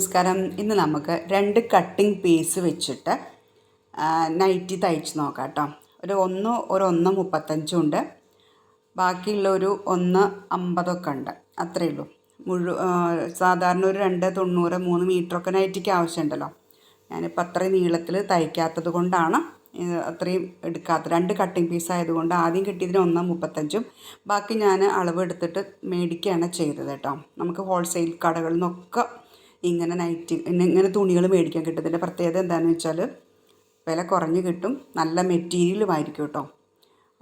നമസ്കാരം. ഇന്ന് നമുക്ക് രണ്ട് കട്ടിംഗ് പീസ് വെച്ചിട്ട് നൈറ്റി തയ്ച്ച് നോക്കാം കേട്ടോ. ഒരു ഒന്ന് ഒരു ഒന്ന് മുപ്പത്തഞ്ചും ഉണ്ട്. ബാക്കിയുള്ള ഒരു ഒന്ന് അമ്പതൊക്കെ ഉണ്ട്. അത്രയേ ഉള്ളൂ. മുഴു സാധാരണ ഒരു രണ്ട് തൊണ്ണൂറ് മൂന്ന് മീറ്ററൊക്കെ നൈറ്റിക്ക് ആവശ്യമുണ്ടല്ലോ. ഞാനിപ്പോൾ അത്രയും നീളത്തിൽ തയ്ക്കാത്തത് കൊണ്ടാണ് അത്രയും എടുക്കാത്ത രണ്ട് കട്ടിംഗ് പീസ് ആയതുകൊണ്ട് ആദ്യം കിട്ടിയതിന് ഒന്ന് മുപ്പത്തഞ്ചും. ബാക്കി ഞാൻ അളവ് എടുത്തിട്ട് മേടിക്കുകയാണ് ചെയ്തത് കേട്ടോ. നമുക്ക് ഹോൾസെയിൽ കടകളിൽ നിന്നൊക്കെ ഇങ്ങനെ നൈറ്റി ഇങ്ങനെ തുണികൾ മേടിക്കാൻ കിട്ടും ഇതിന്റെ പ്രത്യേകത എന്താണെന്ന് വെച്ചാൽ വില കുറഞ്ഞ് കിട്ടും. നല്ല മെറ്റീരിയലും ആയിരിക്കും കേട്ടോ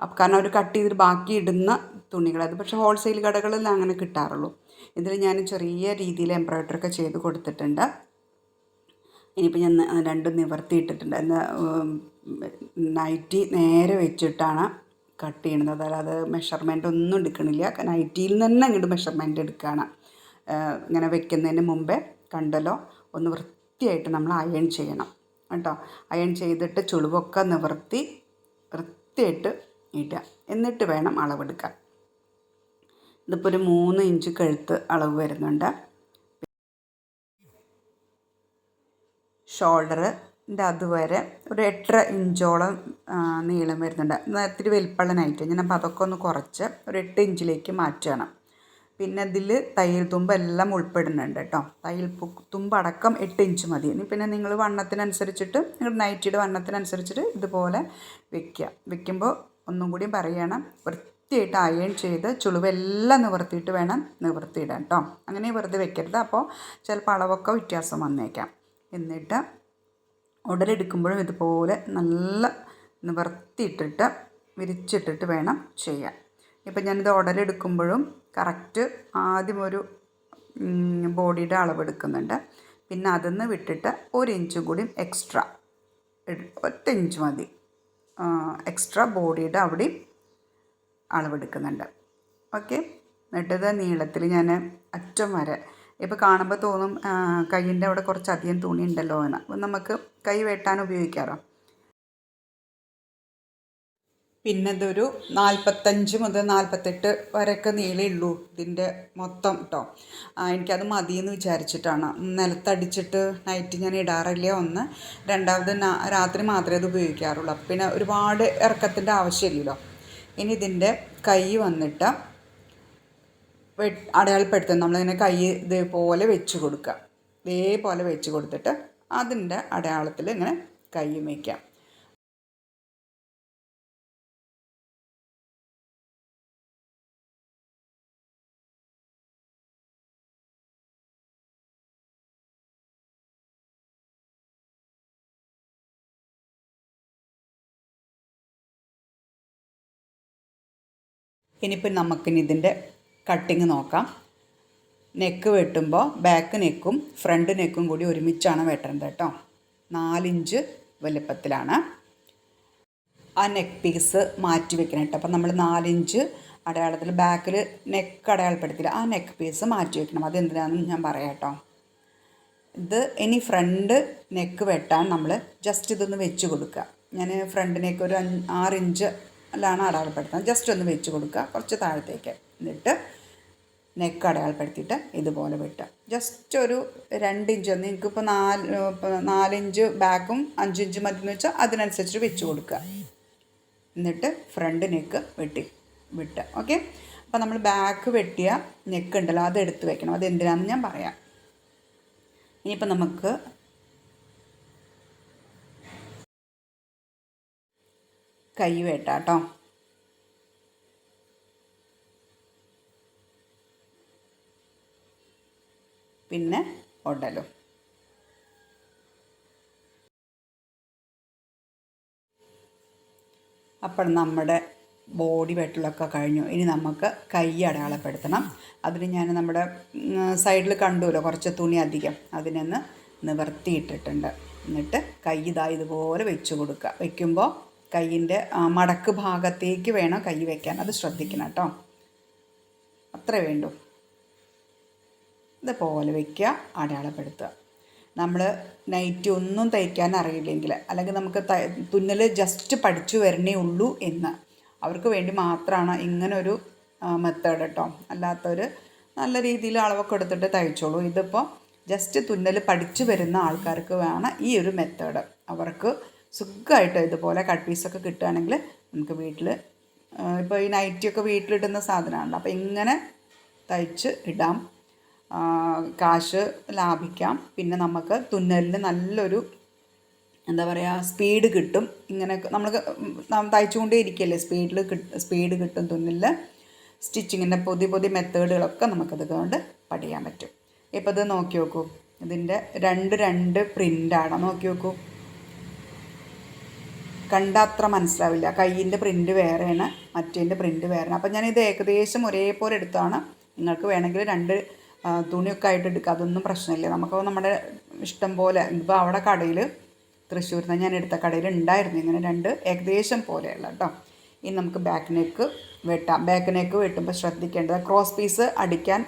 അപ്പം കാരണം അവർ കട്ട് ചെയ്തിട്ട് ബാക്കി ഇടുന്ന തുണികൾ അത് പക്ഷേ ഹോൾസെയിൽ കടകളിൽ അങ്ങനെ കിട്ടാറുള്ളൂ. ഇതിൽ ഞാൻ ചെറിയ രീതിയിൽ എംബ്രോയ്ഡറി ഒക്കെ ചെയ്ത് കൊടുത്തിട്ടുണ്ട്. ഇനിയിപ്പോൾ ഞാൻ രണ്ടും നിവർത്തിയിട്ടിട്ടുണ്ട് എന്നാൽ നൈറ്റി നേരെ വെച്ചിട്ടാണ് കട്ട് ചെയ്യണത്. അത് മെഷർമെന്റ് ഒന്നും എടുക്കണില്ല. നൈറ്റിയിൽ നിന്ന് തന്നെ അങ്ങോട്ട് മെഷർമെന്റ് എടുക്കുകയാണ് ഇങ്ങനെ വെക്കുന്നതിന് മുമ്പേ. കണ്ടല്ലോ. ഒന്ന് വൃത്തിയായിട്ട് നമ്മൾ അയൺ ചെയ്യണം കേട്ടോ. അയൺ ചെയ്തിട്ട് ചുളിവൊക്കെ നിവർത്തി വൃത്തിയായിട്ട് ഇടുക. എന്നിട്ട് വേണം അളവെടുക്കാൻ. ഇതിപ്പോൾ ഒരു മൂന്ന് ഇഞ്ച് കഴുത്ത് അളവ് വരുന്നുണ്ട്. ഷോൾഡറിന്റെ അതുവരെ ഒരു എട്ടര ഇഞ്ചോളം നീളം വരുന്നുണ്ട്. ഇത്തിരി വലിപ്പള്ള നൈറ്റ് ഞാൻ അപ്പോൾ അതൊക്കെ ഒന്ന് കുറച്ച് ഒരു എട്ട് ഇഞ്ചിലേക്ക് മാറ്റുകയാണ് പിന്നെ ഇതിൽ തയ്യൽ തുമ്പ് എല്ലാം ഉൾപ്പെടുന്നുണ്ട് കേട്ടോ തയ്യൽ തുമ്പ് അടക്കം എട്ട് ഇഞ്ച് മതി. പിന്നെ നിങ്ങൾ വണ്ണത്തിനനുസരിച്ചിട്ട് നിങ്ങളുടെ നൈറ്റിയുടെ വണ്ണത്തിനനുസരിച്ചിട്ട് ഇതുപോലെ വെക്കുക വെക്കുമ്പോൾ ഒന്നും കൂടി പറയണം. വൃത്തിയായിട്ട് അയൺ ചെയ്ത് ചുളിവെല്ലാം നിവർത്തിയിട്ട് വേണം നിവർത്തിയിടാൻ കേട്ടോ അങ്ങനെ വെറുതെ വെക്കരുത്. അപ്പോൾ ചിലപ്പോൾ അളവൊക്കെ വ്യത്യാസം വന്നേക്കാം. എന്നിട്ട് ഉടലെടുക്കുമ്പോഴും ഇതുപോലെ നല്ല നിവർത്തിയിട്ടിട്ട് വിരിച്ചിട്ടിട്ട് വേണം ചെയ്യാൻ. ഇപ്പം ഞാനിത് ഉടലെടുക്കുമ്പോഴും കറക്റ്റ് ആദ്യം ഒരു ബോഡിയുടെ അളവെടുക്കുന്നുണ്ട് പിന്നെ അതിൽ വിട്ടിട്ട് ഒരു ഇഞ്ചും കൂടി എക്സ്ട്രാ ഒറ്റ ഇഞ്ച് മതി. എക്സ്ട്രാ ബോഡിയുടെ അവിടെയും അളവെടുക്കുന്നുണ്ട് ഓക്കെ എന്നിട്ടത് നീളത്തിൽ ഞാൻ അറ്റം വരെ ഇപ്പോൾ കാണുമ്പോൾ തോന്നും കയ്യിന്റെ അവിടെ കുറച്ചധികം തുണി ഉണ്ടല്ലോ എന്ന്. നമുക്ക് കൈ വെട്ടാൻ ഉപയോഗിക്കാറോ? പിന്നെ ഇതൊരു നാൽപ്പത്തഞ്ച് മുതൽ നാൽപ്പത്തെട്ട് വരെയൊക്കെ നീളേ ഉള്ളൂ ഇതിന്റെ മൊത്തം കേട്ടോ എനിക്കത് മതിയെന്ന് വിചാരിച്ചിട്ടാണ്. നിലത്തടിച്ചിട്ട് നൈറ്റ് ഞാൻ ഇടാറില്ല ഒന്ന്. രണ്ടാമത് രാത്രി മാത്രമേ ഇത് ഉപയോഗിക്കാറുള്ളൂ. പിന്നെ ഒരുപാട് ഇറക്കത്തിന്റെ ആവശ്യമില്ലല്ലോ. ഇനി ഇതിന്റെ കൈ വന്നിട്ട് അടയാളപ്പെടുത്തുന്നത് നമ്മളിങ്ങനെ കൈ ഇതേപോലെ വെച്ച് കൊടുക്കുക. ഇതേപോലെ വെച്ച് കൊടുത്തിട്ട് അതിന്റെ അടയാളത്തിൽ ഇങ്ങനെ കൈ വയ്ക്കാം. ഇനിയിപ്പോൾ നമുക്കിനി ഇതിന്റെ കട്ടിങ് നോക്കാം. നെക്ക് വെട്ടുമ്പോൾ ബാക്ക് നെക്കും ഫ്രണ്ട് നെക്കും കൂടി ഒരുമിച്ചാണ് വെട്ടേണ്ടത് കേട്ടോ. നാലിഞ്ച് വലുപ്പത്തിലാണ്. ആ നെക്ക് പീസ് മാറ്റി വെക്കണം കേട്ടോ. അപ്പം നമ്മൾ നാലിഞ്ച് അടയാളത്തിൽ ബാക്കിൽ നെക്ക് അടയാളപ്പെടുത്തില്ല ആ നെക്ക് പീസ് മാറ്റി വെക്കണം. അതെന്തിനാണെന്ന് ഞാൻ പറയാം കേട്ടോ. ഇത് ഇനി ഫ്രണ്ട് നെക്ക് വെട്ടാൻ നമ്മൾ ജസ്റ്റ് ഇതൊന്ന് വെച്ച് കൊടുക്കുക. ഞാൻ ഫ്രണ്ട് നെക്ക് ഒരു അഞ്ച് ഇഞ്ച് ലാണ് അടയാളപ്പെടുത്തുന്നത്. ജസ്റ്റ് ഒന്ന് വെച്ച് കൊടുക്കുക. കുറച്ച് താഴത്തേക്ക് എന്നിട്ട് നെക്ക് അടയാളപ്പെടുത്തിയിട്ട് ഇതുപോലെ വെട്ടുക. ജസ്റ്റ് ഒരു രണ്ട് ഇഞ്ച് ഒന്ന് എനിക്കിപ്പോൾ നാല് നാലിഞ്ച് ബാക്കും അഞ്ചിഞ്ച് മതി എന്ന് വെച്ചാൽ അതിനനുസരിച്ച് വെച്ച് കൊടുക്കുക. എന്നിട്ട് ഫ്രണ്ട് നെക്ക് വെട്ടി വിട്ടുക ഓക്കെ അപ്പോൾ നമ്മൾ ബാക്ക് വെട്ടിയ നെക്ക് ഉണ്ടല്ലോ അത് എടുത്ത് വെക്കണം. അത് എന്തിനാണെന്ന് ഞാൻ പറയാം. ഇനിയിപ്പോൾ നമുക്ക് കൈ വെട്ടാം പിന്നെ ഉടലും അപ്പോൾ നമ്മുടെ ബോഡി വെട്ടലൊക്കെ കഴിഞ്ഞു. ഇനി നമുക്ക് കൈ അടയാളപ്പെടുത്തണം. അതിന് ഞാൻ നമ്മുടെ സൈഡിൽ കണ്ടുമല്ലോ കുറച്ച് തുണി അധികം. അതിനൊന്ന് നിവർത്തിയിട്ടിട്ടുണ്ട്. എന്നിട്ട് കൈ ഇതാ ഇതുപോലെ വെച്ച് കൊടുക്കുക. വെക്കുമ്പോൾ കൈയിന്റെ മടക്ക് ഭാഗത്തേക്ക് വേണം കൈ വയ്ക്കാൻ. അത് ശ്രദ്ധിക്കണം കേട്ടോ. അത്രേ വേണ്ടു. ഇതുപോലെ വയ്ക്കുക അടയാളപ്പെടുത്തുക. നമ്മൾ നൈറ്റ് ഒന്നും തയ്ക്കാൻ അറിയില്ലെങ്കിൽ അല്ലെങ്കിൽ നമുക്ക് തുന്നൽ ജസ്റ്റ് പഠിച്ചു വരണേ ഉള്ളൂ എന്ന്. അവർക്ക് വേണ്ടി മാത്രമാണ് ഇങ്ങനൊരു മെത്തേഡ് കേട്ടോ. അല്ലാത്തൊരു നല്ല രീതിയിൽ അളവൊക്കെ എടുത്തിട്ട് തയ്ച്ചോളൂ. ഇതിപ്പോൾ ജസ്റ്റ് തുന്നൽ പഠിച്ചു വരുന്ന ആൾക്കാർക്ക് വേണം ഈ ഒരു മെത്തേഡ് അവർക്ക് സുഖമായിട്ട് ഇതുപോലെ കട്ട് പീസൊക്കെ കിട്ടുകയാണെങ്കിൽ നമുക്ക് വീട്ടിൽ ഇപ്പോൾ ഈ നൈറ്റിയൊക്കെ വീട്ടിലിടുന്ന സാധനമാണല്ലോ. അപ്പോൾ ഇങ്ങനെ തയ്ച്ച് ഇടാം. കാശ് ലാഭിക്കാം. പിന്നെ നമുക്ക് തുന്നലിന് നല്ലൊരു എന്താ പറയുക സ്പീഡ് കിട്ടും. ഇങ്ങനെ നമ്മൾ തയ്ച്ചുകൊണ്ടേ ഇരിക്കുകയല്ലേ സ്പീഡിൽ സ്പീഡ് കിട്ടും തുന്നലിൽ സ്റ്റിച്ചിങ്ങിന്റെ പുതിയ പുതിയ മെത്തേഡുകളൊക്കെ നമുക്കത് കൊണ്ട് പഠിക്കാൻ പറ്റും. ഇപ്പോൾ ഇത് നോക്കി നോക്കൂ. ഇതിന്റെ രണ്ട് രണ്ട് പ്രിന്റാണ് നോക്കി നോക്കൂ. കണ്ടത്ര മനസ്സിലാവില്ല. കയ്യിന്റെ പ്രിന്റ് വേറെയാണ് മറ്റേന്റെ പ്രിന്റ് വേറെയാണ്. അപ്പം ഞാനിത് ഏകദേശം ഒരേപോലെ എടുത്താണ്. നിങ്ങൾക്ക് വേണമെങ്കിൽ രണ്ട് തുണിയൊക്കെ ആയിട്ട് എടുക്കുക അതൊന്നും പ്രശ്നമില്ല. നമുക്ക് നമ്മുടെ ഇഷ്ടം പോലെ ഇപ്പോൾ അവിടെ കടയിൽ തൃശ്ശൂരിൽ നിന്ന് ഞാൻ എടുത്ത കടയിൽ ഉണ്ടായിരുന്നു. ഇങ്ങനെ രണ്ട് ഏകദേശം പോലെയുള്ള കേട്ടോ. ഇനി നമുക്ക് ബാക്ക് നെക്ക് വെട്ടാം. ബാക്ക് നെക്ക് വെട്ടുമ്പോൾ ശ്രദ്ധിക്കേണ്ടത് ക്രോസ് പീസ് അടിക്കാൻ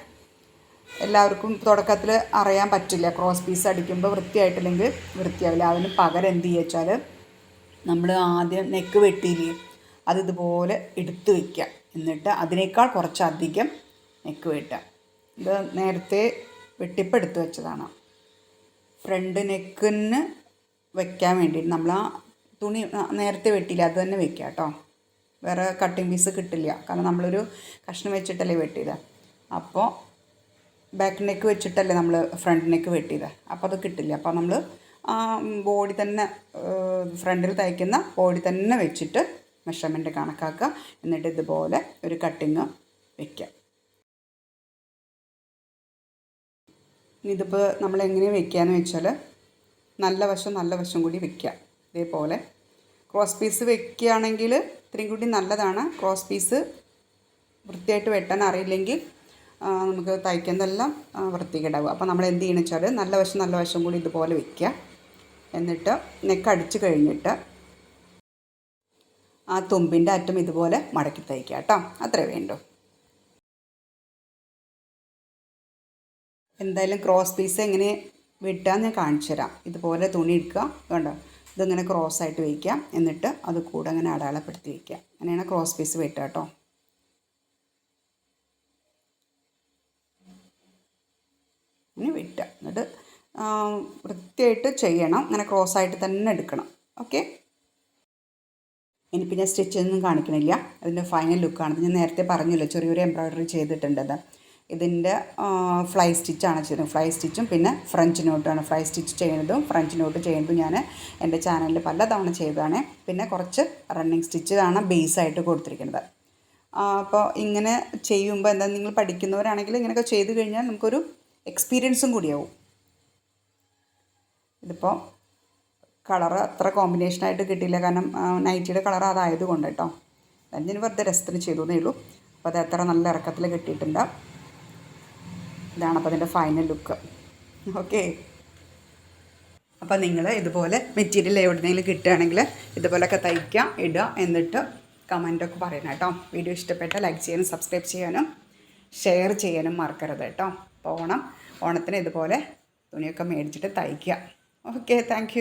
എല്ലാവർക്കും തുടക്കത്തിൽ അറിയാൻ പറ്റില്ല. ക്രോസ് പീസ് അടിക്കുമ്പോൾ വൃത്തിയായിട്ടില്ലെങ്കിൽ വൃത്തിയാവില്ല. അതിന് പകരം എന്ത് ചെയ്യുക വെച്ചാൽ നമ്മൾ ആദ്യം നെക്ക് വെട്ടിയില്ലേ അത് ഇതുപോലെ എടുത്ത് വയ്ക്കുക എന്നിട്ട് അതിനേക്കാൾ കുറച്ചധികം നെക്ക് വെട്ടുക. ഇത് നേരത്തെ വെട്ടിപ്പ് എടുത്ത് വെച്ചതാണ്. ഫ്രണ്ട് നെക്കിന് വയ്ക്കാൻ വേണ്ടിയിട്ട് നമ്മൾ ആ തുണി നേരത്തെ വെട്ടിയില്ല അത് തന്നെ വെക്കുക കേട്ടോ. വേറെ കട്ടിങ് പീസ് കിട്ടില്ല കാരണം നമ്മളൊരു കഷ്ണം വെച്ചിട്ടല്ലേ വെട്ടിയത്. അപ്പോൾ ബാക്ക് നെക്ക് വെച്ചിട്ടല്ലേ നമ്മൾ ഫ്രണ്ട് നെക്ക് വെട്ടിയത്. അപ്പോൾ അത് കിട്ടില്ല. അപ്പോൾ നമ്മൾ ആ ബോഡി തന്നെ ഫ്രണ്ടിൽ തയ്ക്കുന്ന ബോഡി തന്നെ വെച്ചിട്ട് മെഷർമെന്റ് കണക്കാക്കുക. എന്നിട്ട് ഇതുപോലെ ഒരു കട്ടിങ് വെക്കാം ഇതിപ്പോൾ നമ്മൾ എങ്ങനെ വെക്കുകയെന്ന് വെച്ചാൽ നല്ല വശം നല്ല വശം കൂടി വെക്കുക. ഇതേപോലെ ക്രോസ് പീസ് വെക്കുകയാണെങ്കിൽ ഇത്രയും കൂടി നല്ലതാണ്. ക്രോസ് പീസ് വൃത്തിയായിട്ട് വെട്ടാൻ അറിയില്ലെങ്കിൽ നമുക്ക് തയ്ക്കുന്നതെല്ലാം വൃത്തികേടാവും. അപ്പോൾ നമ്മൾ എന്ത് ചെയ്യണമെന്ന് വെച്ചാൽ നല്ല വശം നല്ല വശം കൂടി ഇതുപോലെ വെക്കുക. എന്നിട്ട് നെക്ക് അടിച്ചു കഴിഞ്ഞിട്ട് ആ തുമ്പിന്റെ അറ്റം ഇതുപോലെ മടക്കി തയ്ക്കുക കേട്ടോ. അത്രേ വേണ്ടൂ. എന്തായാലും ക്രോസ് പീസ് എങ്ങനെ വിട്ടാൽ ഞാൻ കാണിച്ചു തരാം. ഇതുപോലെ തുണി എടുക്കുക. കണ്ടോ? ഇതിങ്ങനെ ക്രോസ് ആയിട്ട് വയ്ക്കുക എന്നിട്ട് അത് കൂടെ അങ്ങനെ അടയാളപ്പെടുത്തി വയ്ക്കുക അങ്ങനെയാണ് ക്രോസ് പീസ് വെട്ടുക കേട്ടോ. ഇനി വെട്ടുക. എന്നിട്ട് വൃത്തിയായിട്ട് ചെയ്യണം. അങ്ങനെ ക്രോസ് ആയിട്ട് തന്നെ എടുക്കണം. ഓക്കെ ഇനി പിന്നെ സ്റ്റിച്ചൊന്നും കാണിക്കണില്ല. അതിന്റെ ഫൈനൽ ലുക്കാണ് ഞാൻ നേരത്തെ പറഞ്ഞല്ലോ ചെറിയൊരു എംബ്രോയ്ഡറി ചെയ്തിട്ടുണ്ടത് ഇതിന്റെ ഫ്ലൈ സ്റ്റിച്ചാണ് ചെയ്യുന്നത് ഫ്ലൈ സ്റ്റിച്ചും പിന്നെ ഫ്രഞ്ച് നോട്ടാണ് ഫ്ലൈ സ്റ്റിച്ച് ചെയ്യുന്നതും ഫ്രഞ്ച് നോട്ട് ചെയ്യുന്നതും ഞാൻ എന്റെ ചാനലിൽ പല തവണ ചെയ്തതാണ്. പിന്നെ കുറച്ച് റണ്ണിങ് സ്റ്റിച്ചാണ് ബേസായിട്ട് കൊടുത്തിരിക്കുന്നത്. അപ്പോൾ ഇങ്ങനെ ചെയ്യുമ്പോൾ എന്താ നിങ്ങൾ പഠിക്കുന്നവരാണെങ്കിൽ ഇങ്ങനെയൊക്കെ ചെയ്ത് കഴിഞ്ഞാൽ നമുക്കൊരു എക്സ്പീരിയൻസും കൂടിയാവും ഇതിപ്പോൾ കളറ് അത്ര കോമ്പിനേഷനായിട്ട് കിട്ടിയില്ല. കാരണം നൈറ്റിയുടെ കളർ അതായത് കൊണ്ട് കേട്ടോ. ഞാൻ വെറുതെ രസത്തിന് ചെയ്തു എന്നേ ഉള്ളൂ. അപ്പോൾ അത് എത്ര നല്ല ഇറക്കത്തിൽ കിട്ടിയിട്ടുണ്ട്. ഇതാണ് അപ്പോൾ അതിന്റെ ഫൈനൽ ലുക്ക് ഓക്കെ അപ്പോൾ നിങ്ങൾ ഇതുപോലെ മെറ്റീരിയൽ എവിടെയെങ്കിലും കിട്ടുകയാണെങ്കിൽ ഇതുപോലൊക്കെ തയ്ക്കുക ഇടുക എന്നിട്ട് കമന്റൊക്കെ പറയണം കേട്ടോ. വീഡിയോ ഇഷ്ടപ്പെട്ട ലൈക്ക് ചെയ്യാനും സബ്സ്ക്രൈബ് ചെയ്യാനും ഷെയർ ചെയ്യാനും മറക്കരുത് കേട്ടോ. അപ്പോൾ ഓണം ഓണത്തിന് ഇതുപോലെ തുണിയൊക്കെ മേടിച്ചിട്ട് തയ്ക്കുക. Okay thank